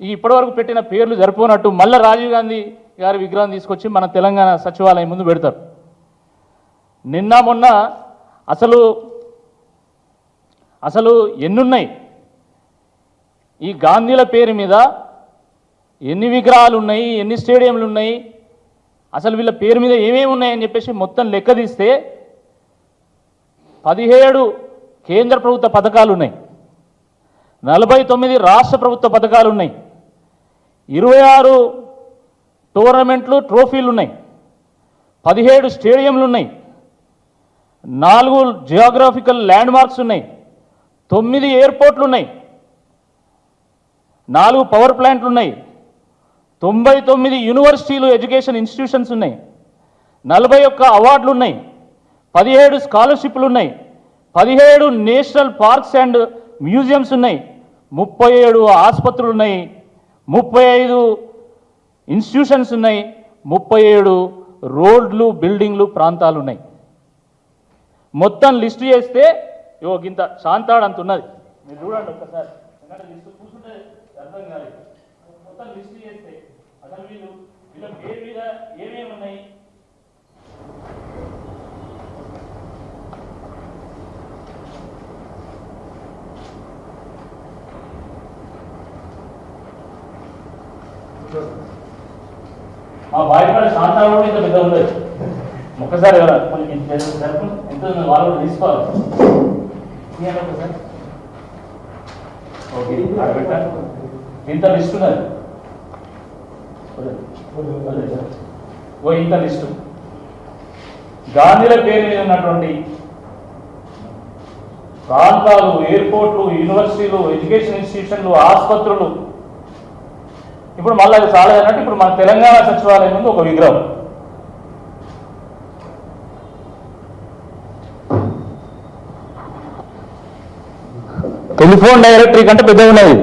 ఈ ఇప్పటివరకు పెట్టిన పేర్లు జరిపోనట్టు మళ్ళీ రాజీవ్ గాంధీ గారి విగ్రహం తీసుకొచ్చి మన తెలంగాణ సచివాలయం ముందు పెడతారు. నిన్న మొన్న అసలు అసలు ఎన్నున్నాయి? ఈ గాంధీల పేరు మీద ఎన్ని విగ్రహాలు ఉన్నాయి ఎన్ని స్టేడియంలు ఉన్నాయి అసలు వీళ్ళ పేరు మీద ఏమేమి ఉన్నాయని చెప్పేసి మొత్తం లెక్క తీస్తే పదిహేడు కేంద్ర ప్రభుత్వ పథకాలు ఉన్నాయి. నలభై తొమ్మిది రాష్ట్ర ప్రభుత్వ పథకాలు ఉన్నాయి. ఇరవై ఆరు టోర్నమెంట్లు ట్రోఫీలు ఉన్నాయి పదిహేడు స్టేడియంలు ఉన్నాయి నాలుగు జియోగ్రాఫికల్ ల్యాండ్ మార్క్స్ ఉన్నాయి తొమ్మిది ఎయిర్పోర్ట్లు ఉన్నాయి నాలుగు పవర్ ప్లాంట్లు ఉన్నాయి తొంభై తొమ్మిది యూనివర్సిటీలు ఎడ్యుకేషన్ ఇన్స్టిట్యూషన్స్ ఉన్నాయి నలభై ఒక్క అవార్డులు ఉన్నాయి పదిహేడు స్కాలర్షిప్లు ఉన్నాయి పదిహేడు నేషనల్ పార్క్స్ అండ్ మ్యూజియంస్ ఉన్నాయి ముప్పై ఏడు ఆసుపత్రులు ఉన్నాయి ముప్పై ఐదు ఇన్స్టిట్యూషన్స్ ఉన్నాయి ముప్పై ఏడు రోడ్లు బిల్డింగ్లు ప్రాంతాలు ఉన్నాయి మొత్తం లిస్టు చేస్తే ఇవో ఇంత శాంతాడు అంత ఉన్నది. మీరు చూడండి ఒక్కసారి. లిస్టు చూస్తుంటే అర్థం కాలేదు. మొత్తం లిస్టు చేస్తే అసలు వీళ్ళు వీళ్ళ పేరు మీద ఏమేమి ఉన్నాయి మా బాయికాడ శాంతాడు కూడా ఇంత పెద్ద ఉండదు. ఒక్కసారి ఎవరా కొంచెం ఇంత ఎంత వాళ్ళు తీసుకోవాలి. ఒకసారి ఓకే ఇంత లిస్ట్ ఉన్నది. ఓ ఇంత లిస్టు. గాంధీల పేరు మీద ఉన్నటువంటి ప్రాంతాలు ఎయిర్పోర్ట్లు యూనివర్సిటీలు ఎడ్యుకేషన్ ఇన్స్టిట్యూషన్లు ఆసుపత్రులు ఇప్పుడు మళ్ళీ అది చాలేదన్నట్టు ఇప్పుడు మన తెలంగాణ సచివాలయం ముందు ఒక విగ్రహం. టెలిఫోన్ డైరెక్టరీ కంటే పెద్దగా ఉన్నది.